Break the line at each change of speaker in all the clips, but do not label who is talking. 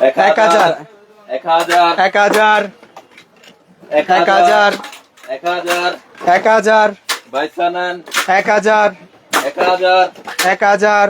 এক হাজার
এক হাজার
এক হাজার
এক
এক হাজার
এক হাজার
এক হাজার
পয়সা নেন
এক হাজার
এক হাজার
এক হাজার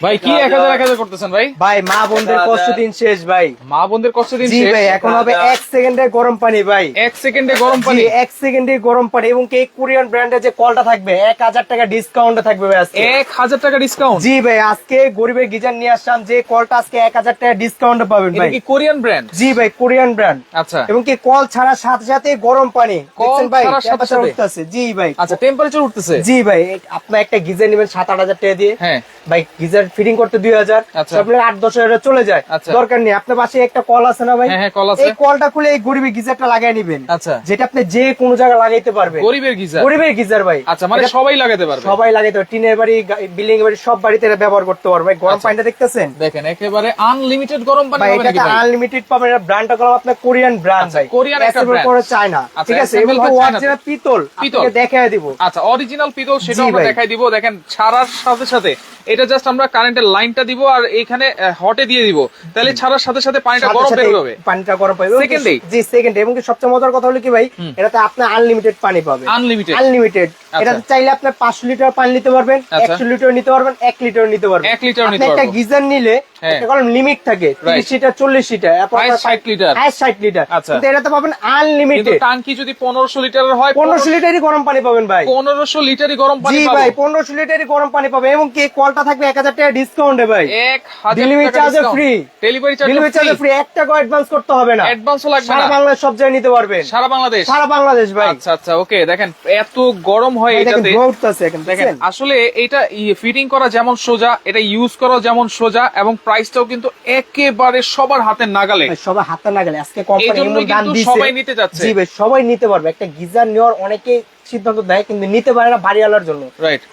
ভাই কি এক হাজার এক হাজার করতেছেন ভাই?
ভাই মা বোনদের কষ্ট দিন শেষ ভাই।
মা বোনদের কষ্ট দিন শেষ।
ভাই এখন হবে এক সেকেন্ডে গরম পানি ভাই।
এক সেকেন্ডে গরম পানি?
এক সেকেন্ডে গরম পানি এবং কি কোরিয়ান ব্র্যান্ডের যে কলটা থাকবে এক হাজার টাকা ডিসকাউন্টে থাকবে ভাই আজকে।
এক হাজার টাকা ডিসকাউন্ট
জি ভাই আজকে গরিবের গিজার নিয়ে আসলাম যে কলটা আজকে এক হাজার টাকা ডিসকাউন্টে পাবেন ভাই।
কি কোরিয়ান ব্র্যান্ড?
জি ভাই কোরিয়ান ব্র্যান্ড।
আচ্ছা।
এবং কি কল ছাড়ার সাথে সাথে গরম পানি।
কল
ভাই
ছাড়ার সাথে সাথে?
উঠতেছে। জি ভাই
আচ্ছা টেম্পারেচার উঠতেছে?
জি ভাই এই আপনার একটা গিজার নেবেন সাত আট হাজার টাকা দিয়ে।
হ্যাঁ।
ভাই গিজার ফিটিং করতে দুই হাজার
আচ্ছা।
আপনার আট দশ হাজার চলে যায়।
আচ্ছা।
দরকার নেই আপনার পাশে একটা কল আছে না ভাই?
হ্যাঁ, হ্যাঁ, কল আছে।
এই কলটা খুলে এই গরিবের গিজারটা লাগাই নিবেন।
আচ্ছা।
যেটা আপনি যে কোনো জায়গায় লাগাইতে পারবেন।
গরিবের গিজার?
গরিবের গিজার ভাই।
আচ্ছা মানে সবাই লাগাতে পারবে?
সবাই লাগাইতে পারবে। টিনের বাড়ি বিল্ডিং বাড়ি সব বাড়িতে এটা ব্যবহার করতে পারবে। ভাই গরম
আচ্ছা।
পানিটা দেখতেছেন?
দেখেন একেবারে আনলিমিটেড গরম পানি পাবেন
এটা আনলিমিটেড পাবেন। এটা ব্র্যান্ডটা করলাম আপনার কোরিয়ান ব্র্যান্ড
আচ্ছা,
ভাই।
কোরিয়ান একটা brand।
করে চায়না
আচ্ছা,
ঠিক আছে? এবং অরিজিনাল পিতল
পিতল।
আপনাকে দেখায় দিব।
আচ্ছা অরিজিনাল পিতল সেটা আমরা। দেখাই দিব। দেখেন ছাড়ার সাথে সাথে এটা জাস্ট আমরা কারেন্টের লাইনটা দিব আর এখানে হটে দিয়ে দিব। তাহলে ছাড়ার সাথে সাথে পানিটা গরম বের হবে
পানিটা গরম
Second এ?
জি সেকেন্ড এবং কি সবচেয়ে মজার কথা হলো কি ভাই এটাতে আপনি আনলিমিটেড পানি পাবেন।
আনলিমিটেড
আনলিমিটেড
আচ্ছা।
এটা চাইলে আপনি পাঁচশো লিটার পানি নিতে পারবেন
আচ্ছা।
একশো লিটার নিতে পারবেন এক লিটার নিতে পারবেন।
এক লিটার
আপনি
নিতে
একটা গিজার নিলে
হ্যাঁ।
একটা কলম লিমিট থাকে তিরিশ লিটার চল্লিশ লিটার
Highest 60 লিটার।
ষাট লিটার।
আচ্ছা।
কিন্তু এটাতে পাবেন আনলিমিটেড কিন্তু
টাঙ্কি যদি পনেরোশো লিটারের হয়
পনেরোশো লিটারই গরম পানি পাবেন ভাই।
পনেরোশো লিটারই গরম পানি
পাবেন
জি
ভাই পনেরোশো লিটারই গরম পানি পাবে এবং কি কলটা থাকবে এক হাজার টাকা ডিসকাউন্টে ভাই।
এক হাজার
Delivery charge ও free।
Delivery
delivery charge
charge
free এক টাকা অ্যাডভান্স করতে হবে না।
অ্যাডভান্সও লাগবে
সারা বাংলাদেশ সব জায়গায় নিতে পারবেন।
সারা বাংলাদেশ?
সারা বাংলাদেশ ভাই।
আচ্ছা আচ্ছা ওকে দেখেন এত গরম হয় এটাতে।
উঠতেছে এখন
দেখেন। আসলে এটা ফিটিং করা যেমন সোজা এটা ইউজ করা যেমন সোজা এবং প্রাইসটাও কিন্তু একেবারে সবার হাতের নাগালে।
সবাই হাতে না গেলে আজকে কোম্পানি দাম
কিন্তু সবাই নিতে যাচ্ছে।
জি ভাই সবাই নিতে পারবে। একটা গিজার নেওয়ার অনেকে সিদ্ধান্ত দেয় কিন্তু নিতে পারে না বাড়িওয়ালার জন্য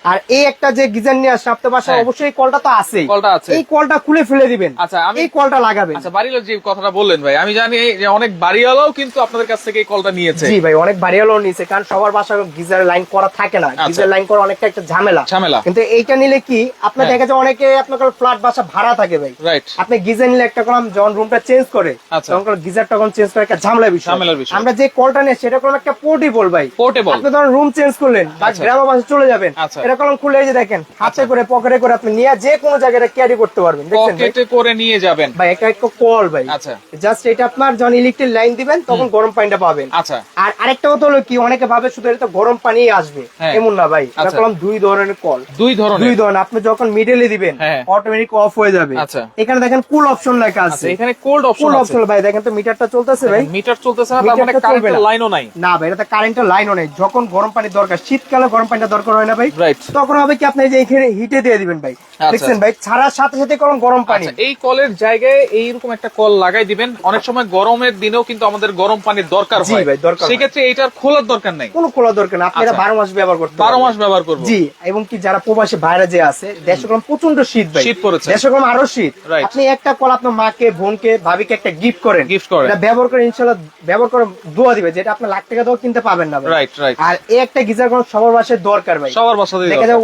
আর এই একটা যে গিজার নিয়ে আসছে আপনার বাসায়। অবশ্যই কলটা তো আছে
কলটা আছে।
এই কলটা খুলে ফেলে দিবেন
আচ্ছা, আমি-
এই কলটা লাগাবেন
আচ্ছা বাড়ির যে কথাটা বললেন ভাই আমি জানি যে অনেক বাড়িওয়ালাও কিন্তু আপনাদের কাছ থেকে এই কলটা নিয়েছে
জি ভাই অনেক বাড়িওয়ালাও নিয়েছে কারণ সবার বাসায় গিজার লাইন করা থাকে না
আচ্ছা।
গিজার লাইন করা অনেকটা একটা ঝামেলা
ঝামেলা।
কিন্তু এইটা নিলে কি আপনার
হ্যাঁ।
দেখা যায় অনেকে আপনার ফ্ল্যাট বাসা ভাড়া থাকে ভাই
রাইট
আপনি গিজার নিলে একটা কলম যখন রুমটা চেঞ্জ করে
আচ্ছা।
তখন গিজার তখন চেঞ্জ করে একটা ঝামেলা বিষয়। আমরা যে কলটা নিয়ে সেটা করলাম একটা পোর্টেবল ভাই
পোর্টেবল
আপনি ধরুন রুম চেঞ্জ করলেন বা
আচ্ছা।
গ্রামের বাসে চলে যাবেন
আচ্ছা।
এটা কলম খুলে এই যে দেখেন হাতে করে পকেটে করে আপনি নিয়ে যে কোনো জায়গায় ক্যারি করতে পারবেন
পকেটে করে নিয়ে যাবেন।
ভাই একটা একটা কল ভাই।
আচ্ছা।
জাস্ট এটা আপনার যখন ইলেকট্রিক লাইন দিবেন তখন গরম পানিটা পাবেন।
আচ্ছা।
আর আরেকটা কথা হলো কি অনেকে ভাবে শুধু এটা গরম পানি আসবে।
হ্যাঁ।
এমন না ভাই এটা
আচ্ছা।
কলম দুই ধরনের কল
দুই ধরনের?
দুই ধরনের। আপনি যখন মিডলে দিবেন
হ্যাঁ।
অটোমেটিক অফ হয়ে যাবে।
আচ্ছা।
এখানে দেখেন কুল অপশন লেখা
আচ্ছা
আছে।
এখানে কোল্ড অপশন আছে।
অপশন ভাই দেখেন তো মিটারটা চলতেছে ভাই।
মিটার চলতেছে না তার মানে কারেন্টের লাইনও নাই।
না ভাই এটাতে কারেন্টের লাইনও নেই। যখন গরম পানি দরকার। শীতকালে গরম পানিটা দরকার হয় না ভাই। তখন হবে কি আপনি যে এখানে হিটে দিয়ে দিবেন ভাই।
আচ্ছা।
দেখছেন ভাই? ছাড়ার সাথে সাথে কলম গরম পানি।
আচ্ছা এই কলের জায়গায় এইরকম একটা কল লাগাই দিবেন। অনেক সময় গরমের দিনেও কিন্তু আমাদের গরম পানির দরকার হয়।
ভাই, দরকার।
সেক্ষেত্রে এটার খোলার দরকার নাই।
কোনো খোলা দরকার না। আপনি এটা
আচ্ছা।
বারো মাস ব্যবহার করতে
বারো। মাস ব্যবহার করব।
জি এবং কি যারা প্রবাসী বাইরে যে আছে দেশে কলম প্রচণ্ড শীত ভাই।
শীত পড়েছে।
দেশে কলম আরও শীত. আপনি একটা কল আপনার মাকে বোনকে ভাবিকে একটা গিফট করেন।
গিফট করেন।
এটা ব্যবহার করে ইনশাল্লাহ ব্যবহার করে দোয়া দিবে যেটা আপনি লাখ টাকা দাও কিনতে পাবেন না ভাই।
রাইট রাইট
আর এই একটা গিজার কলম সবার বাসায় দরকার ভাই।
সবার বাসাতে
দেখা যায়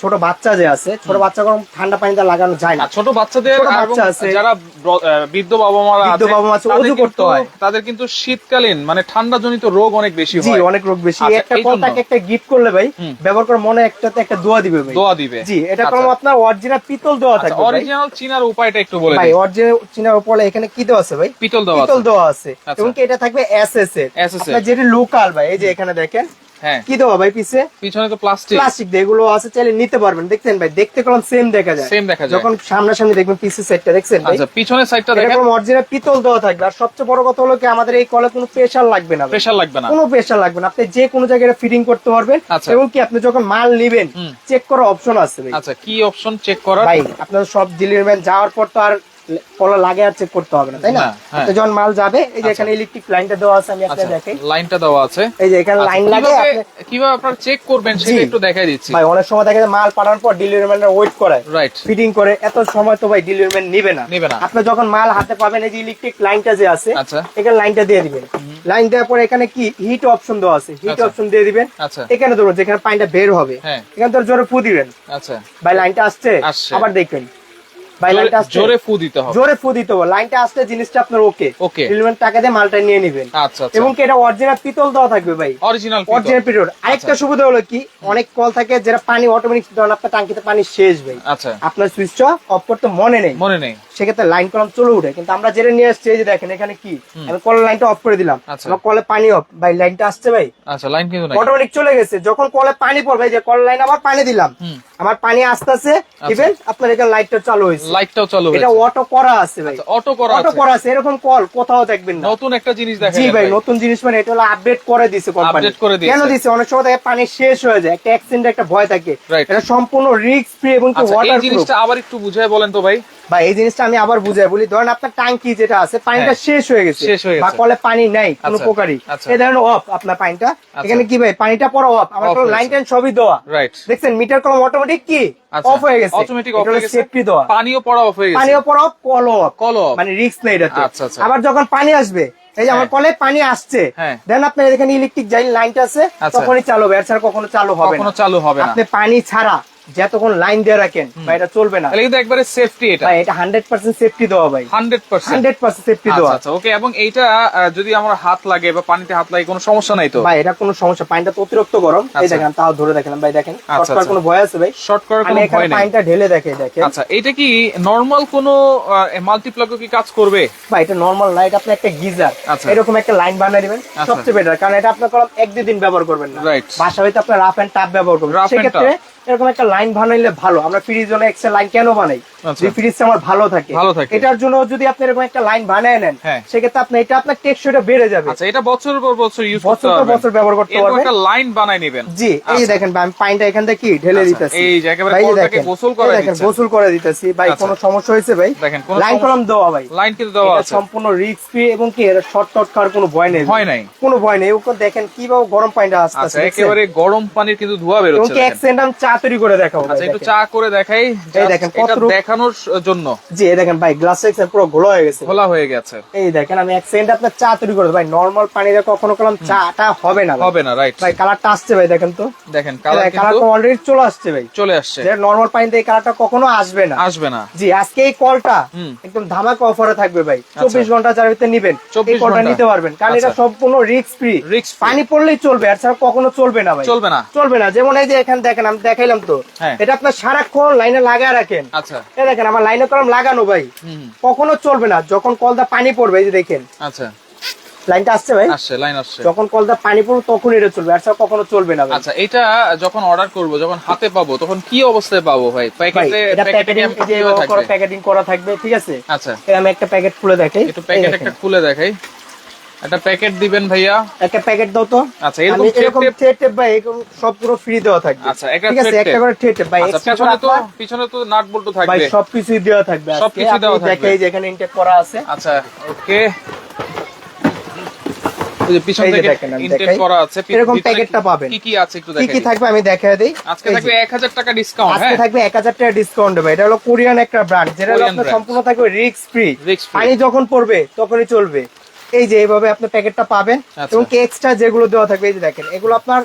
ছোট বাচ্চা যে আছে ছোট বাচ্চা কলম ঠান্ডা পানিতে লাগানো যায় না।
ছোট বাচ্চাদের
বাচ্চা আছে।
যারা বৃদ্ধ বাবা মারা
বৃদ্ধ বাবা মা আছে,
তাদের
করতে হয়।
তাদের কিন্তু শীতকালীন মানে ঠান্ডা জনিত রোগ অনেক বেশি হয়।
জি অনেক রোগ বেশি।
আচ্ছা,
একটা
এই
কল
জন্য।
তাকে একটা গিফট করলে ভাই ব্যবহার করে মনে একটাতে একটা দোয়া দিবে ভাই।
দোয়া দিবে।
জি এটা
আচ্ছা।
আপনার অরিজিনাল পিতল দেওয়া থাকবে
অরিজিনাল চিনার উপায়টা একটু বলে
ভাই অরিজিনাল চিনার উপরে এখানে কি দেওয়া আছে ভাই?
পিতল দেওয়া
পিতল
আছে।
দেওয়া আছে।
আচ্ছা।
এবং কি এটা থাকবে এসএস এর আপনার যেটা লোকাল ভাই এই যে এখানে দেখেন কি দেওয়া ভাই পিছে?
পিছনে তো প্লাস্টিক
প্লাস্টিক এগুলো আছে চাইলে নিতে পারবেন। দেখছেন ভাই? দেখতে কলম সেম দেখা যায়।
Same দেখা যায়।
যখন সামনাসামনি দেখবেন সেটটা দেখছেন ভাই?
আচ্ছা পিছনের সাইডটা দেখেন।
অরিজিনাল পিতল দেওয়া থাকবে। আর সবচেয়ে বড় কথা হলো কি আমাদের এই কলে কোনো প্রেসার লাগবে না।
প্রেসার লাগবে না।
কোনো প্রেসার লাগবে না। আপনি যে কোনো জায়গায় ফিটিং করতে পারবেন।
আচ্ছা।
এবং কি আপনি যখন মাল নিবেন চেক করার অপশন আছে ভাই।
আচ্ছা কি অপশন চেক করার?
ভাই আপনার সব ডেলিভারি যাওয়ার পর তো আর লাগে আর চেক করতে হবে না তাই না?
হ্যাঁ।
আপনি যখন মাল যাবে এই যে
আচ্ছা।
এখানে ইলেকট্রিক লাইনটা দেওয়া আছে আমি
আচ্ছা
আপনাকে দেখাই
লাইনটা দেওয়া আছে।
এই যে এখানে
আচ্ছা,
লাইন লাগে
কিভাবে- আপনারা চেক করবেন সেটা একটু দেখাই দিচ্ছি।
ভাই অনেক সময় দেখা যায় মাল পাঠানোর পর ডেলিভারি ম্যানরা ওয়েট করে।
রাইট
ফিটিং করে এত সময় তো ভাই ডেলিভারি নিবে না।
নিবে না।
আপনি যখন মাল হাতে পাবেন এই যে ইলেকট্রিক লাইনটা যে আছে
আচ্ছা।
এখানে লাইনটা দিয়ে দিবেন। লাইন দেওয়ার পরে এখানে কি? হিট অপশন দেওয়া আছে। হিট
আচ্ছা।
অপশন দিয়ে দিবেন।
আচ্ছা।
এখানে ধরুন যেখানে পানিটা বের হবে
হ্যাঁ।
এখানে তোর জোরে ফু দিবেন।
আচ্ছা।
ভাই লাইনটা আসছে। আবার দেখবেন। ভাই লাইনটা
জোরে ফু দিতে হবে।
জোরে ফু দিতে হবে। লাইনটা আসলে জিনিসটা আপনার ওকে. এলিমেন্ট টাকা দিয়ে মালটা নিয়ে নেবেন।
আচ্ছা আচ্ছা।
এবং কি এটা অরিজিনাল পিতল দেওয়া থাকবে ভাই?
অরিজিনাল
অরিজিনাল আরেকটা
আচ্ছা।
সুবিধা হলো কি অনেক কল থাকে যেটা পানি অটোমেটিক ধরেন আপনার টাঙ্কিতে পানি শেষ ভাই।
আচ্ছা।
আপনার সুইচটা অফ করতে মনে নেই।
মনে নেই।
সেক্ষেত্রে লাইন কলম চলে উঠে। কিন্তু আমরা যেটা নিয়ে আসছি এই যে দেখেন এখানে কি আমি কলের লাইনটা অফ করে দিলাম।
আচ্ছা।
আমার কলে পানি অফ ভাই লাইনটা আসছে ভাই।
আচ্ছা লাইন কিন্তু নাই।
অটোমেটিক চলে গেছে। যখন কলে পানি পড়বে যে কল লাইন আবার পানি দিলাম। আমার পানি আসতেছে। ইভেন আপনার এখানে লাইটটা চালু হয়েছে।
লাইটটাও চালু
এটা অটো করা আছে ভাই।
অটো করা
অটো করা আছে এরকম কল কোথাও দেখবেন না।
নতুন একটা জিনিস
জি ভাই নতুন জিনিস মানে এটা হলো আপডেট করে দিয়েছে কোম্পানি
আপডেট করে দিয়েছে।
কেন দিয়েছে অনেক সময় দেখে পানি শেষ হয়ে যায় একটা অ্যাক্সিডেন্ট একটা ভয় থাকে। এটা সম্পূর্ণ রিস্ক ফ্রি এবং কি
আচ্ছা এই জিনিসটা আবার একটু বুঝায় বলেন তো ভাই।
ভাই এই জিনিসটা আমি আবার বুঝাই বলি। ধরেন আপনার ট্যাঙ্কি যেটা আছে পানিটা
হ্যাঁ।
শেষ হয়ে গেছে। বা কলে পানি নাই কোনো
আচ্ছা,
প্রকারই
আচ্ছা।
এই ধরেন অফ আপনার পানিটা। এখানে কি ভাই পানিটা পড়া অফ আমার কোনো লাইন টাইন সবই দেওয়া। দেখছেন মিটার কলম অটোমেটিক কি?
আচ্ছা।
অফ হয়ে গেছে।
অটোমেটিক অফ হয়ে গেছে।
সেফটি দেওয়া।
পানিও পড়া অফ হয়ে গেছে।
পানিও পড়া অফ কলও অফ
কলও off।
মানে রিস্ক নেই এটাতে।
আচ্ছা, আচ্ছা।
আবার যখন পানি আসবে এই যে আমার
হ্যাঁ।
কলে পানি আসছে
হ্যাঁ।
দেন আপনার এখানে ইলেকট্রিক যাই লাইনটা আছে
আচ্ছা।
তখনই চালু হবে। এছাড়া কখনো চালু হবে না।
চালু হবে
আপনি পানি ছাড়া যতক্ষণ লাইন দিয়ে রাখেন ভাই এটা চলবে না।
তাহলে কিন্তু একবারে সেফটি এটা।
ভাই এটা হান্ড্রেড পার্সেন্ট সেফটি দেওয়া ভাই।
Hundred percent
hundred percent safety দেওয়া।
আচ্ছা ওকে এবং এইটা যদি আমার হাত লাগে বা পানিতে হাত লাগে কোনো সমস্যা নাই তো?
ভাই এটা কোনো সমস্যা পানিটা তো অতিরিক্ত গরম। এই
আচ্ছা।
দেখেন তাও ধরে দেখেন ভাই দেখেন।
আচ্ছা,
শর্ট করার
আচ্ছা।
কোনো ভয় আছে ভাই?
শর্ট করার কোনো ভয় নেই।
পানিটা ঢেলে দেখে দেখেন।
আচ্ছা এটা কি নর্মাল কোনো মাল্টিপ্লাগও কি কাজ করবে?
ভাই এটা নর্মাল লাইট আপনি একটা গিজার।
আচ্ছা।
এরকম একটা লাইন বানিয়ে দিবেন
আচ্ছা।
সবচেয়ে বেটার কারণ এটা আপনার কলম এক দুই দিন ব্যবহার করবেন না. বাসা হয়তো আপনার রাফ এন্ড টাপ ব্যবহার করবেন।
Rough and
সেক্ষেত্রে এরকম একটা লাইন বানাইলে ভালো আমরা ফ্রিজ জন্য এক্সেল লাইন কেন বানাই। যে ফ্রিজটা আমার ভালো থাকে।
ভালো থাকে।
এটার জন্য যদি আপনি এরকম একটা লাইন বানায় নেন
হ্যাঁ।
সেক্ষেত্রে আপনি এটা আপনার টেকসইটা বেড়ে যাবে।
আচ্ছা এটা বছরের পর বছর ইউজ করতে
বছর পর বছর ব্যবহার করতে পারবেন।
একটা লাইন বানাই নেবেন।
জি এই
আচ্ছা।
দেখেন ভাই, আমি পানিটা এখান থেকে কি ঢেলে
আচ্ছা,
দিতেছি।
এই যে একেবারে কলটাকে গোসল করে
দেখেন গোসল করে দিতেছি। ভাই
আচ্ছা।
কোনো সমস্যা হয়েছে ভাই?
দেখেন, কোনো
লাইন কলম দেওয়া ভাই।
লাইন কিন্তু দেওয়া আছে।
সম্পূর্ণ রিস্ক ফ্রি এবং কি এর শর্ট টট খাওয়ার কোনো ভয় নেই
ভয় নাই।
কোনো ভয় নেই। ওকে দেখেন কীভাবে গরম পানিটা আসতে
আচ্ছা একেবারে গরম পানির কিন্তু ধোয়া
এবং
বেরোচ্ছে
কি এক। সেন্ট আমি চা তৈরি করে দেখাবো
আচ্ছা একটু চা করে দেখাই।
এই দেখেন, কতটুকু-
দেখানোর জন্য।
জি এই দেখেন ভাই গ্লাস সেকশন পুরো ঘোলা হয়ে গেছে।
খোলা হয়ে গেছে।
এই দেখেন আমি এক সেন্ট আপনার চা তৈরি করে। ভাই নর্মাল পানিতে কখনো কলম চাটা হবে না
হবে না রাইট
ভাই কালারটা আসছে ভাই দেখেন তো।
দেখেন কালার কিন্তু
কালারটা অলরেডি চলে আসছে ভাই।
চলে আসছে।
যে নর্মাল পানিতে এই কালারটা কখনো আসবে না।
আসবে না।
জি আজকে এই কলটা একদম ধামাকা অফারে থাকবে ভাই। চব্বিশ ঘণ্টা যার ভিতরে নিবেন
24
এই কলটা
ঘণ্টা।
নিতে পারবেন। কারণ এটা
আচ্ছা।
সম্পূর্ণ রিস্ক ফ্রি। পানি পড়লেই চলবে আর ছাড়া কখনো চলবে না ভাই।
চলবে না।
চলবে না। যেমন এই যে এখানে দেখেন আমি দেখাইলাম তো।
হ্যাঁ।
এটা আপনার সারাক্ষণ লাইনে লাগায় রাখেন।
আচ্ছা।
এই দেখেন আমার লাইনে কলম লাগানো ভাই। কখনো চলবে না যখন কলদা পানি পড়বে এই যে দেখেন।
আচ্ছা।
লাইনটা আসছে ভাই?
আসছে লাইন আসছে।
যখন কলটা পানি পড়বে তখন এটা চলবে আর কখনো চলবে না
আচ্ছা এটা যখন অর্ডার করব যখন হাতে পাবো তখন কি অবস্থায় পাবো ভাই? প্যাকেটে প্যাকেটিং
করা থাকবে? ঠিক আছে?
আচ্ছা।
আমি একটা প্যাকেট খুলে দেখাই।
একটু প্যাকেট একটা খুলে দেখাই। একটা প্যাকেট দিবেন ভাইয়া?
একটা প্যাকেট দাও তো।
আচ্ছা, এরকম
এরকম থ্রেড টেপ ভাই এরকম সবগুলো ফ্রি দেওয়া থাকবে।
আচ্ছা, একটা
ঠিক আছে একটা করে থ্রেড টেপ ভাই
আচ্ছা পিছনে তো পিছনে তো নাট বল্টু
ভাই
থাকবে।
সবকিছুই দেওয়া থাকবে।
সবকিছু দেওয়া থাকবে।
দেখাই যে এখানে ইনটেক করা আছে।
আচ্ছা ওকে। পিছন থেকে
দেখেন,
ইনটেক করা আছে।
এরকম প্যাকেটটা পাবেন।
কি কি আছে একটু
কি কি থাকবে আমি দেখাই দিই।
আজকে থাকবে 1000 টাকা ডিসকাউন্ট
আজকে
হ্যাঁ?
থাকবে এক হাজার টাকা ডিসকাউন্ট ভাই। এটা হলো কোরিয়ান একটা ব্র্যান্ড যেটা আপনার সম্পূর্ণ থাকবে রিস্ক ফ্রি। পানি যখন পড়বে তখনই চলবে। এই যে এইভাবে আপনি প্যাকেটটা পাবেন
আচ্ছা।
এবং এক্সট্রা যেগুলো দেওয়া থাকবে এই যে দেখেন এগুলো আপনার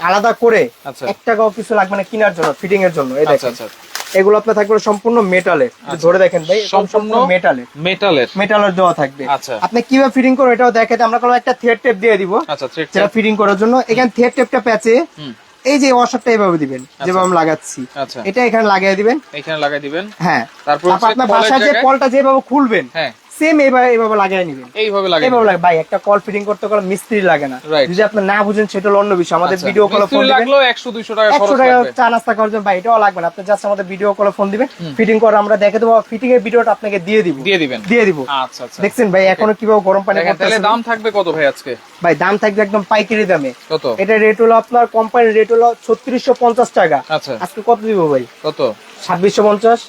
আলাদা করে
আচ্ছা।
এক টাকাও কিছু লাগবে না কেনার জন্য ফিটিং এর জন্য এই
আচ্ছা
দেখেন। এগুলো আপনার থাকবে সম্পূর্ণ মেটালের। ধরে দেখেন ভাই
সম্পূর্ণ
সম্পূর্ণ মেটালের
মেটালের
মেটালের দেওয়া থাকবে।
আচ্ছা।
আপনি কীভাবে ফিটিং করো এটাও দেখাতে আমরা কোনো একটা থ্রেড টেপ দিয়ে দিব
আচ্ছা থ্রেড
যেটা ফিটিং করার জন্য। এখানে থ্রেড টেপটা প্যাচে এই যে ওয়াশারটা এভাবে দিবেন যেভাবে আমি লাগাচ্ছি। এটা এখানে লাগিয়ে দিবেন।
এখানে লাগাই দিবেন।
হ্যাঁ।
তারপর
আপনার বাসায় যে কলটা যেভাবে খুলবেন
হ্যাঁ।
সেম এইভাবে এইভাবে লাগিয়ে নিবেন।
এইভাবে লাগাই
এইভাবে লাগে ভাই একটা কল ফিটিং করতে গেলে মিস্ত্রি লাগে না। যদি আপনি না বুঝেন সেটা হলো অন্য বিষয়। আমাদের
আচ্ছা,
ভিডিও কলে ফোন দিবেন।
লাগল 100 200 টাকা খরচ
টাকা চা নাস্তা করার জন্য। ভাই এটাও লাগবে না। আপনি জাস্ট আমাদের ভিডিও কলে ফোন দিবেন। ফিটিং করে আমরা দেখে দেবো। ফিটিং এর ভিডিওটা আপনাকে দিয়ে দিব।
দিয়ে দিবেন।
দিয়ে দিব।
আচ্ছা আচ্ছা
দেখছেন ভাই এখনও কীভাবে গরম পানি
তাহলে দাম থাকবে কত ভাই আজকে?
ভাই দাম থাকবে একদম পাইকারি দামে।
কত?
এটা রেট হলো আপনার কোম্পানির রেট হলো ছত্রিশশো পঞ্চাশ টাকা।
আচ্ছা।
আজকে কত দিব ভাই?
কত?
ছাব্বিশশো পঞ্চাশ।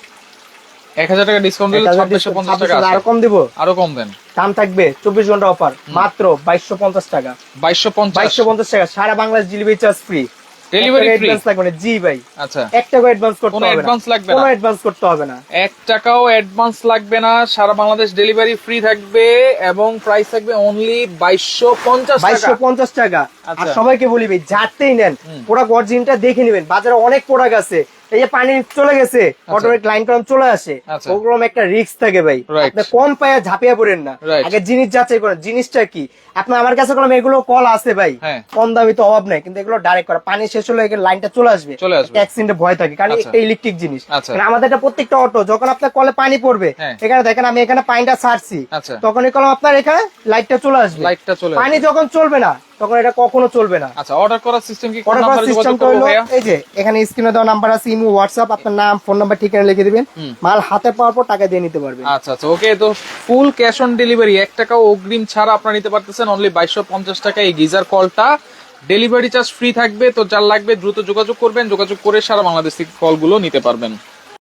1000 টাকা ডিসকাউন্ট দিলে 2650 টাকা আরও
কম দিব?
আরও কম দেন।
দাম থাকবে চব্বিশ ঘণ্টা অফার মাত্র বাইশশো পঞ্চাশ টাকা।
2250
বাইশশো পঞ্চাশ টাকা সারা Bangladesh delivery charge free
delivery free
লাগবে না। জি ভাই।
আচ্ছা।
এক টাকা অ্যাডভান্স করতে হবে না।
advance লাগবে
কোনো অ্যাডভান্স করতে হবে না।
এক টাকাও অ্যাডভান্স লাগবে না। সারা বাংলাদেশ ডেলিভারি ফ্রি থাকবে এবং প্রাইস থাকবে অনলি বাইশশো পঞ্চাশ
বাইশশো পঞ্চাশ টাকা। আর
আচ্ছা।
সবাইকে বলি ভাই যাতেই নেন।
হুম।
প্রোডাক্ট অরিজিনটা দেখে নেবেন। বাজারে অনেক প্রোডাক্ট আছে। এই যে পানি চলে গেছে অটোমেটিক লাইন কলম চলে আসে
আচ্ছা।
ওরকম একটা রিস্ক থাকে ভাই আপনি কম পায়ে ঝাঁপিয়ে পড়েন না আগে জিনিস যাচাই করেন জিনিসটা কি আপনি আমার কাছে কলম এগুলো কল আছে ভাই
হ্যাঁ।
কম দামি তো অভাব নেই কিন্তু এগুলো ডাইরেক্ট করা পানি শেষ হলে লাইনটা চলে আসবে। অ্যাক্সিডেন্টে ভয় থাকে কারণ
আচ্ছা।
এটা ইলেকট্রিক জিনিস
আচ্ছা।
আমাদের এটা প্রত্যেকটা অটো যখন আপনার কলে পানি পড়বে
হ্যাঁ।
এখানে দেখেন আমি এখানে পানিটা ছাড়ছি। তখন এই কলম আপনার এখানে লাইটটা চলে আসবে
লাইটটা চলে
পানি যখন চলবে না তখন এটা কখনো চলবে না।
আচ্ছা অর্ডার করার সিস্টেম কি
অর্ডার করার
যোগাযোগ
সিস্টেমটা হলো এই যে এখানে স্ক্রিনে দেওয়া নাম্বার আছে ইমো হোয়াটসঅ্যাপ আপনার নাম ফোন নাম্বার ঠিকানা লিখে দিবেন। মাল হাতে পাওয়ার পর টাকা দিয়ে নিতে পারবেন।
আচ্ছা আচ্ছা ওকে তো ফুল ক্যাশ অন ডেলিভারি এক টাকা অগ্রিম ছাড়া আপনারা নিতে পারতেছেন অনলি বাইশশো পঞ্চাশ টাকা এই গিজার কলটা। ডেলিভারি চার্জ ফ্রি থাকবে তো যার লাগবে দ্রুত যোগাযোগ করবেন যোগাযোগ করে সারা বাংলাদেশ থেকে কলগুলো নিতে পারবেন।